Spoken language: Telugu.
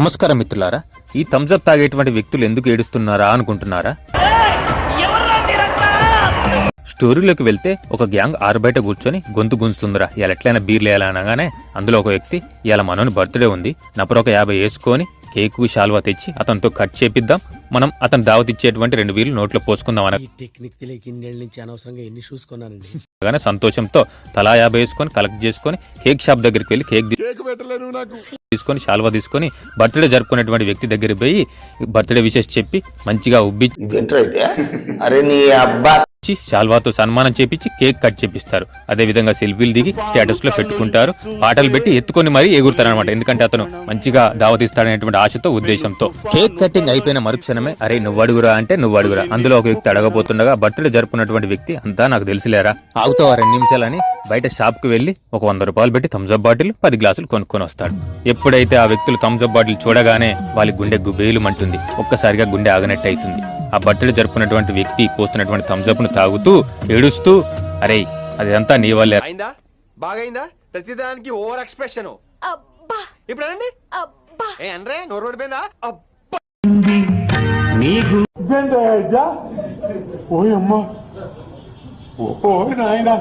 నమస్కారం మిత్రులారా ఈ థమ్స్అప్ తాగేటువంటి వ్యక్తులు ఎందుకు ఏడుస్తున్నారా అనుకుంటున్నారా? స్టోరీలోకి వెళ్తే ఒక గ్యాంగ్ ఆరు బయట కూర్చొని గొంతు గుంజుతుందిరా. ఇలా ఎట్లయినా బీర్లు వేయాలి అనగానే అందులో ఒక వ్యక్తి ఇలా మనోని బర్త్డే ఉంది. నపరొక ఒక యాభై వేసుకొని కేకు శాల్వా తెచ్చి అతనితో కట్ చేపిద్దాం. మనం అతను దావత్ ఇచ్చేటువంటి రెండు వీళ్ళు నోట్లో పోసుకుందాం ఈ టెక్నిక్ తెలియక ఇన్నేళ్ళ నుంచి అనవసరంగా ఎన్ని షూస్ కొన్నానండి? అనగానే సంతోషంతో తలా యాభై వేసుకొని కలెక్ట్ చేసుకొని కేక్ షాప్ దగ్గరికి వెళ్ళి కేక్ తీసుకొని శాల్వా తీసుకొని బర్త్డే జరుపుకునేటువంటి వ్యక్తి దగ్గరికి పోయి బర్త్డే విషెస్ చెప్పి మంచిగా ఉబ్బి అరే నీ అబ్బా. ఇచ్చి శాల్వాతో సన్మానం చేపించి కేక్ కట్ చేపిస్తారు. అదే విధంగా సెల్ఫీలు దిగి స్టేటస్లో పెట్టుకుంటారు. పాటలు పెట్టి ఎత్తుకొని మరీ ఎగురుతారు అనమాట ఎందుకంటే అతను మంచిగా దావతిస్తాడనేటువంటి ఆశతో ఉద్దేశంతో. కేక్ కటింగ్ అయిపోయిన మరుక్షణమే అరే నువ్వు అడుగురా అంటే నువ్వు అడుగురా. అందులో ఒక వ్యక్తి అడగబోతుండగా బర్త్డే జరుపుకున్నటువంటి వ్యక్తి అంతా నాకు తెలిసిలేరా. ఆగుతావా రెండు నిమిషాలని బయట షాప్కి వెళ్ళి ఒక వంద రూపాయలు పెట్టి థమ్స్అప్ బాటిల్ పది గ్లాసులు కొనుక్కొని వస్తాడు. ఎప్పుడైతే ఆ వ్యక్తులు థమ్స్అప్ బాటిల్ చూడగానే వాళ్ళ గుండె గుబేలు మంటుంది. ఒక్కసారిగా గుండె ఆగనట్టు అవుతుంది. ఆ బర్త్డే జరుపుకున్నటువంటి వ్యక్తి పోస్తున్నటువంటి థమ్స్అప్ను తాగుతూ ఏడుస్తూ అరే అదంతా నీ వల్లే. అయిందా? బాగైందా? ప్రతిదానికి ఓవర్ ఎక్స్ప్రెషన్. అబ్బా! ఇప్పుడు అనండి. అబ్బా! ఏ అనరే నోరు పడిపోయిందా? అబ్బా! ఓయమ్మా ఓ నాయనా.